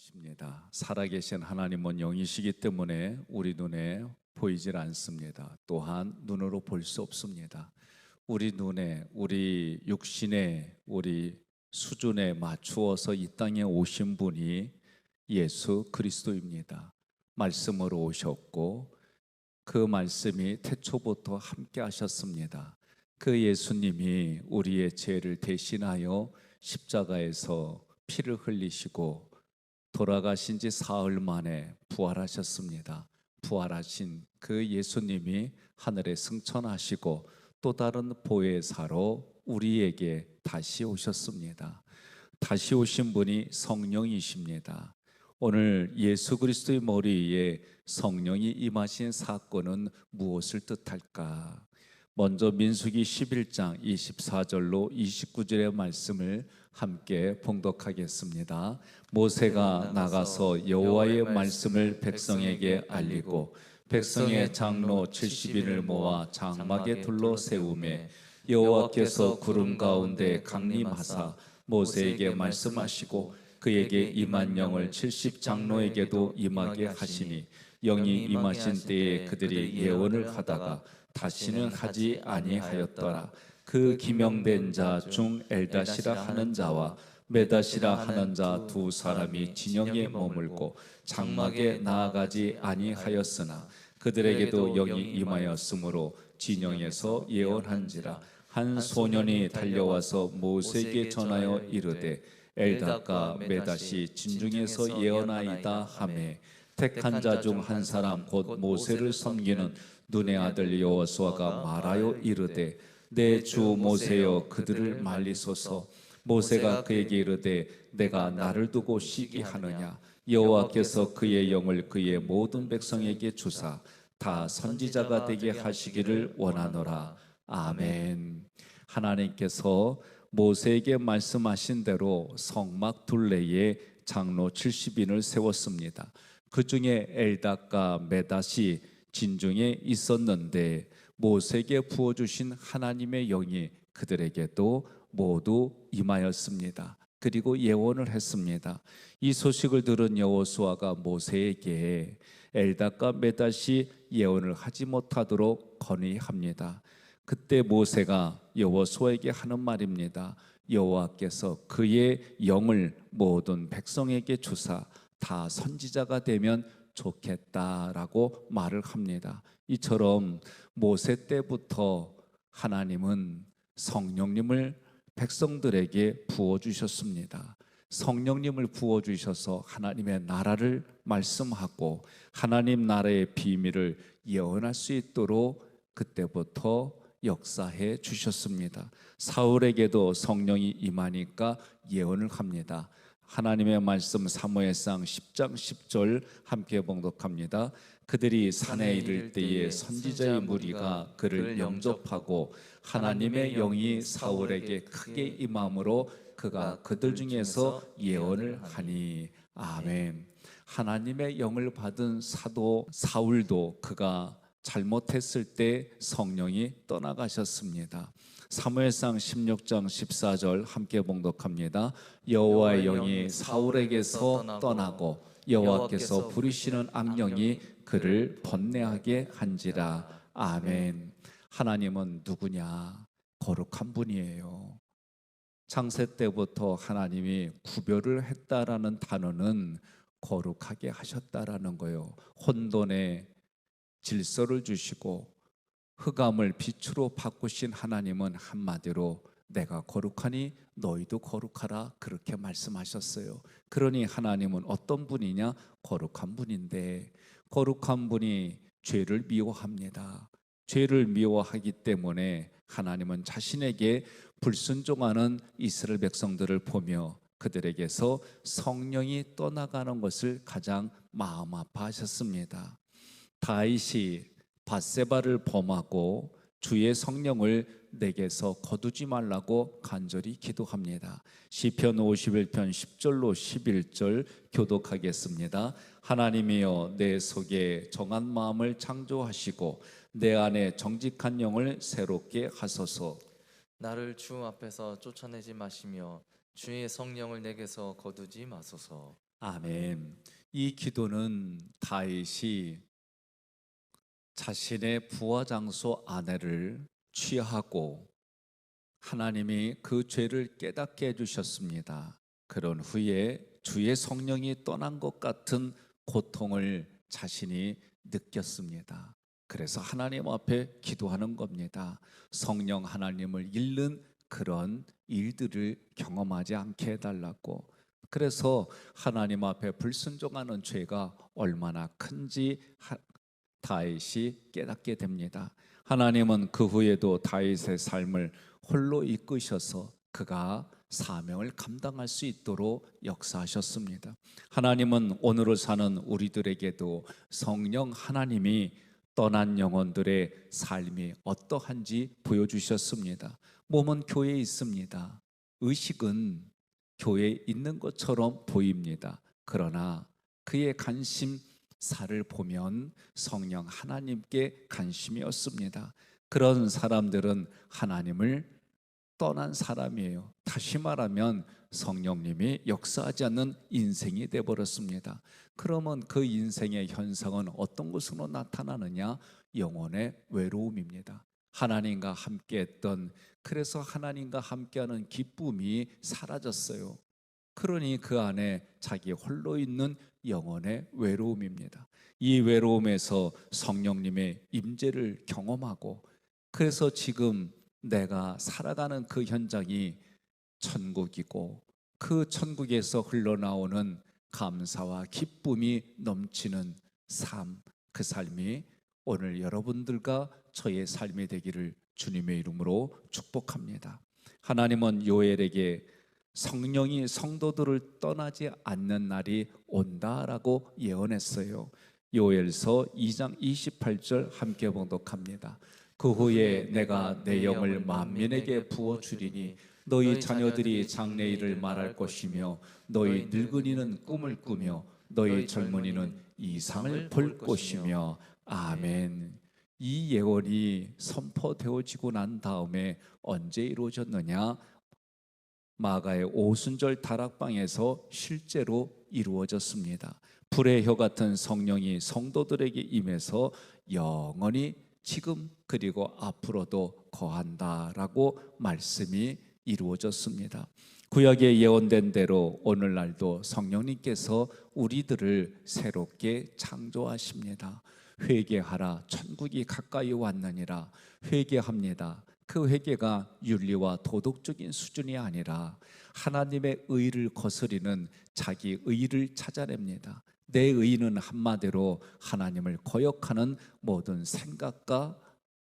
영이십니다. 살아계신 하나님은 영이시기 때문에 우리 눈에 보이질 않습니다. 또한 눈으로 볼 수 없습니다. 우리 눈에 우리 육신에 우리 수준에 맞추어서 이 땅에 오신 분이 예수 그리스도입니다. 말씀으로 오셨고 그 말씀이 태초부터 함께 하셨습니다. 그 예수님이 우리의 죄를 대신하여 십자가에서 피를 흘리시고 돌아가신 지 사흘 만에 부활하셨습니다. 부활하신 그 예수님이 하늘에 승천하시고 또 다른 보혜사로 우리에게 다시 오셨습니다. 다시 오신 분이 성령이십니다. 오늘 예수 그리스도의 머리 위에 성령이 임하신 사건은 무엇을 뜻할까? 먼저 민수기 11장 24절로 29절의 말씀을 함께 봉독하겠습니다. 모세가 나가서 여호와의 말씀을 백성에게 알리고 백성의 장로 70인을 모아 장막에 둘러 세우매 여호와께서 구름 가운데 강림하사 모세에게 말씀하시고 그에게 임한 영을 70 장로에게도 임하게 하시니 영이 임하신 때에 그들이 예언을 하다가 다시는 하지 아니하였더라. 그 기명된 자 중 엘다시라 하는 자와 메다시라 하는 자 두 사람이 진영에 머물고 장막에 나아가지 아니하였으나 그들에게도 영이 임하였으므로 진영에서 예언한지라 한 소년이 달려와서 모세에게 전하여 이르되 엘다가 메다시 진중에서 예언하이다 하매 택한 자 중 한 사람 곧 모세를 섬기는 눈의 아들 여호수아가 말하여 이르되 내 주 모세여 그들을 말리소서. 모세가 그에게 이르되 내가 나를 두고 시기하느냐? 여호와께서 그의 영을 그의 모든 백성에게 주사 다 선지자가 되게 하시기를 원하노라. 아멘. 하나님께서 모세에게 말씀하신 대로 성막 둘레에 장로 70인을 세웠습니다. 그 중에 엘닷과 메닷이 진중에 있었는데 모세에게 부어 주신 하나님의 영이 그들에게도 모두 임하였습니다. 그리고 예언을 했습니다. 이 소식을 들은 여호수아가 모세에게 엘닷과 메닷이 예언을 하지 못하도록 건의합니다. 그때 모세가 여호수아에게 하는 말입니다. 여호와께서 그의 영을 모든 백성에게 주사 다 선지자가 되면 좋겠다라고 말을 합니다. 이처럼 모세 때부터 하나님은 성령님을 백성들에게 부어 주셨습니다. 성령님을 부어 주셔서 하나님의 나라를 말씀하고 하나님 나라의 비밀을 예언할 수 있도록 그때부터 역사해 주셨습니다. 사울에게도 성령이 임하니까 예언을 합니다. 하나님의 말씀 사무엘상 10장 10절 함께 봉독합니다. 그들이 산에 이를 때에 선지자의 무리가 그를 영접하고 하나님의 영이 사울에게 크게 임함으로 그가 그들 중에서 예언을 하니 아멘. 하나님의 영을 받은 사도 사울도 그가 잘못했을 때 성령이 떠나가셨습니다. 사무엘상 16장 14절 함께 봉독합니다. 여호와의 영이 사울에게서 떠나고 여호와께서 부리시는 악령이 그를 번뇌하게 한지라. 아멘. 하나님은 누구냐? 거룩한 분이에요. 창세 때부터 하나님이 구별을 했다라는 단어는 거룩하게 하셨다라는 거예요. 혼돈의 질서를 주시고 흑암을 빛으로 바꾸신 하나님은 한마디로 내가 거룩하니 너희도 거룩하라 그렇게 말씀하셨어요. 그러니 하나님은 어떤 분이냐? 거룩한 분인데 거룩한 분이 죄를 미워합니다. 죄를 미워하기 때문에 하나님은 자신에게 불순종하는 이스라엘 백성들을 보며 그들에게서 성령이 떠나가는 것을 가장 마음 아파하셨습니다. 다윗이 바세바를 범하고 주의 성령을 내게서 거두지 말라고 간절히 기도합니다. 시편 51편 10절로 11절 교독하겠습니다. 하나님이여 내 속에 정한 마음을 창조하시고 내 안에 정직한 영을 새롭게 하소서. 나를 주 앞에서 쫓아내지 마시며 주의 성령을 내게서 거두지 마소서. 아멘. 이 기도는 다윗이 자신의 부하 장소 아내를 취하고 하나님이 그 죄를 깨닫게 해주셨습니다. 그런 후에 주의 성령이 떠난 것 같은 고통을 자신이 느꼈습니다. 그래서 하나님 앞에 기도하는 겁니다. 성령 하나님을 잃는 그런 일들을 경험하지 않게 해달라고. 그래서 하나님 앞에 불순종하는 죄가 얼마나 큰지 하- 다윗이 깨닫게 됩니다. 하나님은 그 후에도 다윗의 삶을 홀로 이끄셔서 그가 사명을 감당할 수 있도록 역사하셨습니다. 하나님은 오늘을 사는 우리들에게도 성령 하나님이 떠난 영혼들의 삶이 어떠한지 보여주셨습니다. 몸은 교회에 있습니다. 의식은 교회에 있는 것처럼 보입니다. 그러나 그의 관심 사를 보면 성령 하나님께 관심이었습니다. 그런 사람들은 하나님을 떠난 사람이에요. 다시 말하면 성령님이 역사하지 않는 인생이 돼 버렸습니다. 그러면 그 인생의 현상은 어떤 것으로 나타나느냐? 영혼의 외로움입니다. 하나님과 함께했던 그래서 하나님과 함께하는 기쁨이 사라졌어요. 그러니 그 안에 자기 홀로 있는 영혼의 외로움입니다. 이 외로움에서 성령님의 임재를 경험하고 그래서 지금 내가 살아가는 그 현장이 천국이고 그 천국에서 흘러나오는 감사와 기쁨이 넘치는 삶, 그 삶이 오늘 여러분들과 저의 삶이 되기를 주님의 이름으로 축복합니다. 하나님은 요엘에게 성령이 성도들을 떠나지 않는 날이 온다라고 예언했어요. 요엘서 2장 28절 함께 봉독합니다. 그 후에 내가 내 영을 만민에게 부어 주리니 너희 자녀들이 장래일을 말할 것이며 너희 늙은이는 꿈을 꾸며 너희 젊은이는 이상을 볼 것이며 아멘. 이 예언이 선포되어지고 난 다음에 언제 이루어졌느냐? 마가의 오순절 다락방에서 실제로 이루어졌습니다. 불의 혀 같은 성령이 성도들에게 임해서 영원히 지금 그리고 앞으로도 거한다라고 말씀이 이루어졌습니다. 구약에 예언된 대로 오늘날도 성령님께서 우리들을 새롭게 창조하십니다. 회개하라 천국이 가까이 왔느니라 회개합니다. 그 회개가 윤리와 도덕적인 수준이 아니라 하나님의 의를 거스리는 자기 의를 찾아냅니다. 내 의는 한마디로 하나님을 거역하는 모든 생각과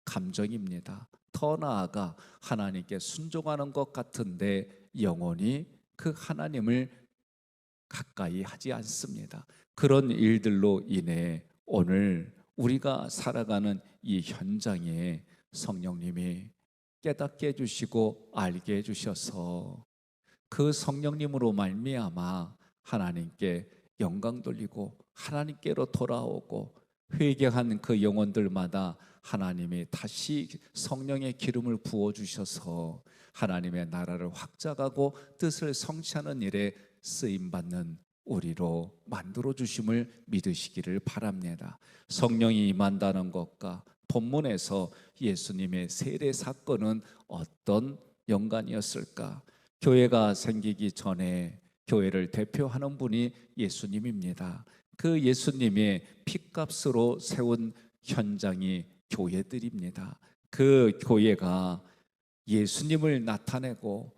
감정입니다. 더 나아가 하나님께 순종하는 것 같은데 영원히 그 하나님을 가까이 하지 않습니다. 그런 일들로 인해 오늘 우리가 살아가는 이 현장에 성령님이 깨닫게 해주시고 알게 해주셔서 그 성령님으로 말미암아 하나님께 영광 돌리고 하나님께로 돌아오고 회개한 그 영혼들마다 하나님이 다시 성령의 기름을 부어 주셔서 하나님의 나라를 확장하고 뜻을 성취하는 일에 쓰임 받는 우리로 만들어 주심을 믿으시기를 바랍니다. 성령이 임한다는 것과 본문에서 예수님의 세례 사건은 어떤 연관이었을까? 교회가 생기기 전에 교회를 대표하는 분이 예수님입니다. 그 예수님의 피값으로 세운 현장이 교회들입니다. 그 교회가 예수님을 나타내고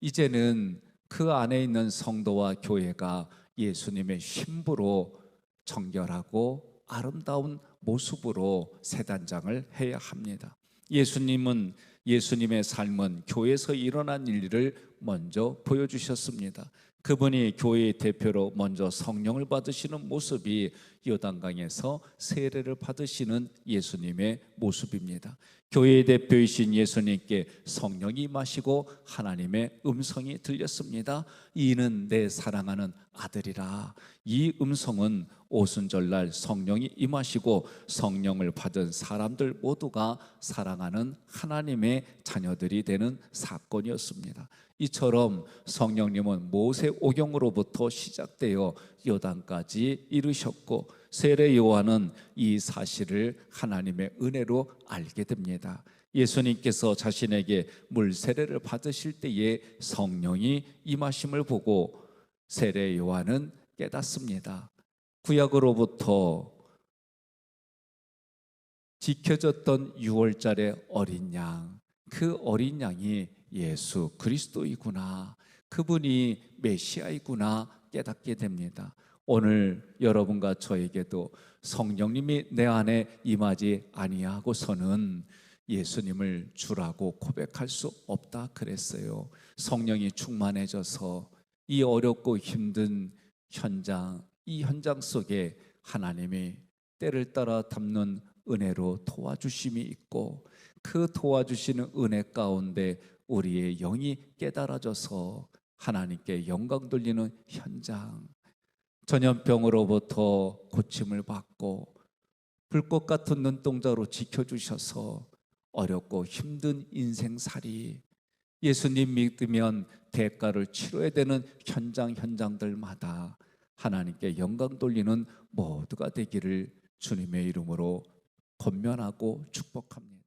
이제는 그 안에 있는 성도와 교회가 예수님의 신부로 정결하고 아름다운 모습으로 세단장을 해야 합니다. 예수님은 예수님의 삶은 교회에서 일어난 일을 먼저 보여주셨습니다. 그분이 교회의 대표로 먼저 성령을 받으시는 모습이 요단강에서 세례를 받으시는 예수님의 모습입니다. 교회의 대표이신 예수님께 성령이 마시고 하나님의 음성이 들렸습니다. 이는 내 사랑하는 아들이라 이 음성은 오순절날 성령이 임하시고 성령을 받은 사람들 모두가 사랑하는 하나님의 자녀들이 되는 사건이었습니다. 이처럼 성령님은 모세 오경으로부터 시작되어 요단까지 이르셨고 세례 요한은 이 사실을 하나님의 은혜로 알게 됩니다. 예수님께서 자신에게 물 세례를 받으실 때에 성령이 임하심을 보고 세례 요한은 깨닫습니다. 구약으로부터 지켜졌던 6월절의 어린 양, 그 어린 양이 예수 그리스도이구나. 그분이 메시아이구나 깨닫게 됩니다. 오늘 여러분과 저에게도 성령님이 내 안에 임하지 아니하고서는 예수님을 주라고 고백할 수 없다 그랬어요. 성령이 충만해져서 이 어렵고 힘든 현장, 이 현장 속에 하나님이 때를 따라 담는 은혜로 도와주심이 있고 그 도와주시는 은혜 가운데 우리의 영이 깨달아져서 하나님께 영광 돌리는 현장, 전염병으로부터 고침을 받고 불꽃 같은 눈동자로 지켜주셔서 어렵고 힘든 인생살이 예수님 믿으면 대가를 치러야 되는 현장 현장들마다 하나님께 영광 돌리는 모두가 되기를 주님의 이름으로 권면하고 축복합니다.